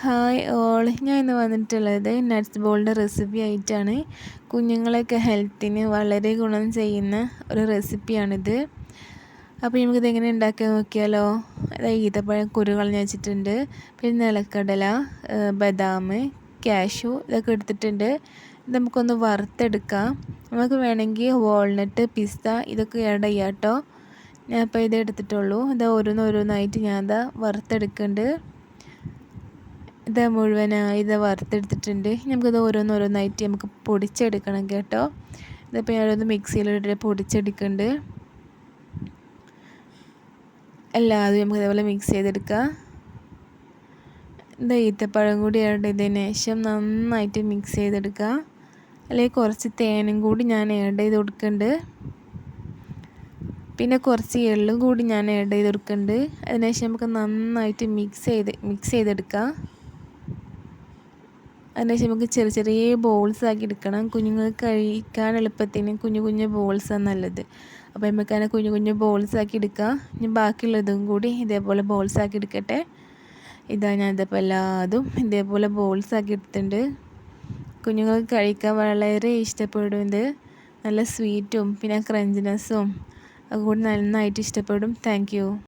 Hi all ഞാൻ ഇന്ന് വന്നിട്ടുള്ളത് നട്ട്സ് ബോളിന്റെ റെസിപ്പി ആയിട്ടാണ്. കുഞ്ഞുങ്ങളെയൊക്കെ ഹെൽത്തിന് വളരെ ഗുണം ചെയ്യുന്ന ഒരു റെസിപ്പിയാണിത് അപ്പോൾ നമുക്കിത് എങ്ങനെ ഉണ്ടാക്കി നോക്കിയാലോ? അതായത് ഈത്തപ്പഴം കുരു കളഞ്ഞ് വെച്ചിട്ടുണ്ട്. പിന്നെ നിലക്കടല ബദാം കാഷു ഇതൊക്കെ എടുത്തിട്ടുണ്ട്. ഇത് നമുക്കൊന്ന് വറുത്തെടുക്കാം. നമുക്ക് വേണമെങ്കിൽ വാൾനട്ട് പിസ്ത ഇതൊക്കെ ആഡ് ചെയ്യാം കേട്ടോ ഞാൻ അപ്പോൾ ഇത് എടുത്തിട്ടുള്ളൂ. ഇത് ഓരോന്നോരോന്നായിട്ട് ഞാൻ ഇതാ വറുത്തെടുക്കുന്നുണ്ട് ഇത് മുഴുവനായി ഇത് വറുത്തെടുത്തിട്ടുണ്ട്. നമുക്കിത് ഓരോന്നോരോന്നായിട്ട് നമുക്ക് പൊടിച്ചെടുക്കണം കേട്ടോ. ഇതിപ്പോൾ ഞാനൊന്ന് മിക്സിയിലിട്ടിട്ട് പൊടിച്ചെടുക്കുന്നുണ്ട് എല്ലാതും നമുക്ക് ഇതേപോലെ മിക്സ് ചെയ്തെടുക്കാം. ഇത് ഈത്തപ്പഴം കൂടി ആയിട്ട് ഇതിന് ശേഷം നന്നായിട്ട് മിക്സ് ചെയ്തെടുക്കുക അല്ലെങ്കിൽ കുറച്ച് തേനും കൂടി ഞാൻ ആഡ് ചെയ്ത് കൊടുക്കുന്നുണ്ട് പിന്നെ കുറച്ച് എള്ളും കൂടി ഞാൻ ആഡ് ചെയ്ത് കൊടുക്കുന്നുണ്ട് അതിനുശേഷം നമുക്ക് നന്നായിട്ട് മിക്സ് ചെയ്ത് മിക്സ് ചെയ്തെടുക്കാം. അതിനുശേഷം നമുക്ക് ചെറിയ ചെറിയ ബോൾസ് ആക്കി എടുക്കണം. കുഞ്ഞുങ്ങൾക്ക് കഴിക്കാൻ എളുപ്പത്തിന് കുഞ്ഞു കുഞ്ഞു ബോൾസാണ് നല്ലത്. അപ്പോൾ നമുക്ക് അതിനെ കുഞ്ഞു കുഞ്ഞു ബോൾസ് ആക്കി എടുക്കാം. ഇനി ബാക്കിയുള്ളതും കൂടി ഇതേപോലെ ബോൾസ് ആക്കി എടുക്കട്ടെ. ഇതാ ഞാൻ ഇതേപോലെ എല്ലാതും ഇതേപോലെ ബോൾസ് ആക്കി എടുത്തിട്ടുണ്ട്. കുഞ്ഞുങ്ങൾക്ക് കഴിക്കാൻ വളരെ ഇഷ്ടപ്പെടും നല്ല സ്വീറ്റും പിന്നെ ക്രഞ്ചിനെസ്സും അതുകൂടി നന്നായിട്ട് ഇഷ്ടപ്പെടും. താങ്ക്